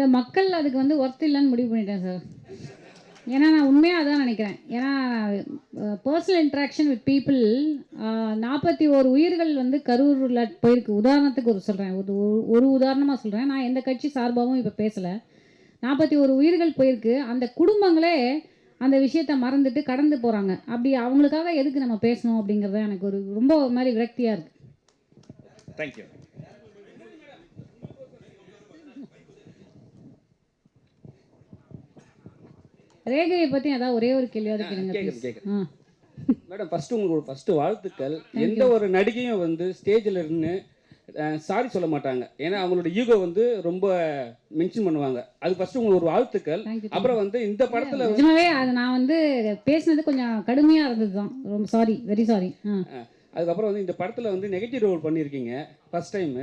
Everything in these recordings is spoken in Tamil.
இந்த மக்கள் அதுக்கு வந்து ஒர்த் இல்லைன்னு முடிவு பண்ணிட்டேன் சார் ஏன்னா நான் உண்மையாக அதான் நினைக்கிறேன். ஏன்னா பர்சனல் இன்ட்ராக்ஷன் வித் பீப்புள் நாற்பத்தி ஓரு உயிர்கள் வந்து கரூரில் போயிருக்கு. உதாரணத்துக்கு ஒரு சொல்கிறேன் ஒரு ஒரு- உதாரணமாக சொல்கிறேன் நான் எந்த கட்சி சார்பாகவும் இப்போ பேசலை. நாற்பத்தி ஒரு உயிர்கள் போயிருக்கு. அந்த குடும்பங்களே அந்த விஷயத்தை மறந்துட்டு கடந்து போகிறாங்க அப்படி அவங்களுக்காக எதுக்கு நம்ம பேசணும் அப்படிங்கிறது எனக்கு ஒரு ரொம்ப ஒரு மாதிரி விரக்தியாக இருக்குது தேங்க்யூ ரேகையை பற்றி அதான் ஒரே ஒரு. கேட்குது ஆ மேடம் ஃபர்ஸ்ட் உங்களுக்கு ஃபர்ஸ்ட் வாழ்த்துக்கள். எந்த ஒரு நடிகையும் வந்து ஸ்டேஜில் இருந்து சாரி சொல்ல மாட்டாங்க. ஏன்னா அவங்களோட ஈகோ வந்து ரொம்ப மென்ஷன் பண்ணுவாங்க. அது ஃபர்ஸ்ட் உங்களுக்கு ஒரு வாழ்த்துக்கள். அப்புறம் வந்து இந்த படத்துல நிஜமாவே அது நான் வந்து பேசினது கொஞ்சம் கடுமையாக இருந்தது தான் ரொம்ப சாரி வெரி சாரி அதுக்கப்புறம் வந்து இந்த படத்துல வந்து நெகட்டிவ் ரோல் பண்ணியிருக்கீங்க ஃபர்ஸ்ட் டைம்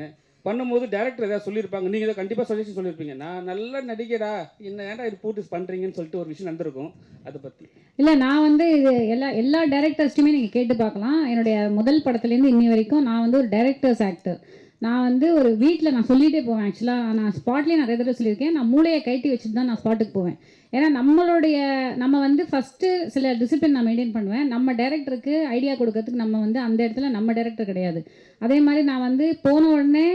பண்ணும்போது டேரக்டர் ஏதாவது சொல்லியிருப்பாங்க. நீங்கள் இதை கண்டிப்பாக சஜஷன் சொல்லியிருப்பீங்க. நான் நல்ல நடிகரா என்ன ஏன்டா இது போட்டு பண்ணுறீங்கன்னு சொல்லிட்டு ஒரு விஷயம் நடந்திருக்கும். அதை பற்றி இல்லை நான் வந்து இது எல்லா எல்லா டேரக்டர்ஸ்ட்டுமே நீங்கள் கேட்டு பார்க்கலாம். என்னுடைய முதல் படத்துலேருந்து இன்னி வரைக்கும் நான் வந்து ஒரு டைரக்டர்ஸ் ஆக்டர் நான் வந்து ஒரு வீட்டில் நான் சொல்லிகிட்டே போவேன் ஆக்சுவலாக நான் ஸ்பாட்லேயே நிறைய தடவை சொல்லியிருக்கேன். நான் மூளையை கட்டி வச்சுட்டு தான் நான் ஸ்பாட்டுக்கு போவேன். ஏன்னா நம்மளுடைய நம்ம வந்து ஃபஸ்ட்டு சில டிசிப்ளின் நான் மெயின்டைன் பண்ணுவேன். நம்ம டேரக்டருக்கு ஐடியா கொடுக்கறதுக்கு நம்ம வந்து அந்த இடத்துல நம்ம டேரக்டர் கிடையாது. அதே மாதிரி நான் வந்து போன உடனே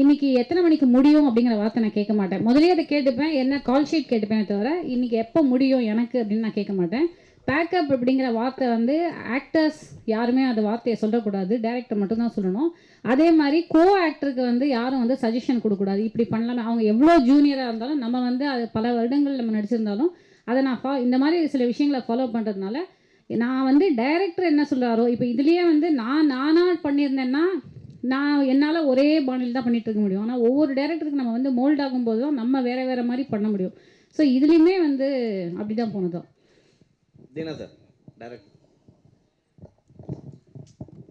இன்னைக்கு எத்தனை மணிக்கு முடியும் அப்படிங்கிற வார்த்தை நான் கேட்க மாட்டேன். முதலே அதை கேட்டுப்பேன். என்ன கால் ஷீட் கேட்டுப்பேனே தவிர இன்னைக்கு எப்போ முடியும் எனக்கு அப்படின்னு நான் கேட்க மாட்டேன். பேக்கப் அப்படிங்கிற வார்த்தை வந்து ஆக்டர்ஸ் யாருமே அந்த வார்த்தையை சொல்லக்கூடாது. டேரக்டர் மட்டும்தான் சொல்லணும். அதே மாதிரி கோ ஆக்டருக்கு வந்து யாரும் வந்து சஜஷன் கொடுக்கக்கூடாது. இப்படி பண்ணலாம். அவங்க எவ்வளோ ஜூனியராக இருந்தாலும் நம்ம வந்து அது பல வருடங்கள் நம்ம நடிச்சிருந்தாலும் அதை நான் ஃபா இந்த மாதிரி சில விஷயங்களை ஃபாலோ பண்ணுறதுனால நான் வந்து டைரக்டர் என்ன சொல்கிறாரோ இப்போ இதுலேயே வந்து நான் நானாக பண்ணியிருந்தேன்னா நான் என்னால் ஒரே பாணியில் தான் பண்ணிகிட்டு இருக்க முடியும். ஆனால் ஒவ்வொரு டேரக்டருக்கு நம்ம வந்து மோல்ட் ஆகும்போது தான் நம்ம வேறு வேறு மாதிரி பண்ண முடியும். ஸோ இதுலேயுமே வந்து அப்படி தான் போனதும். Dheena sir direct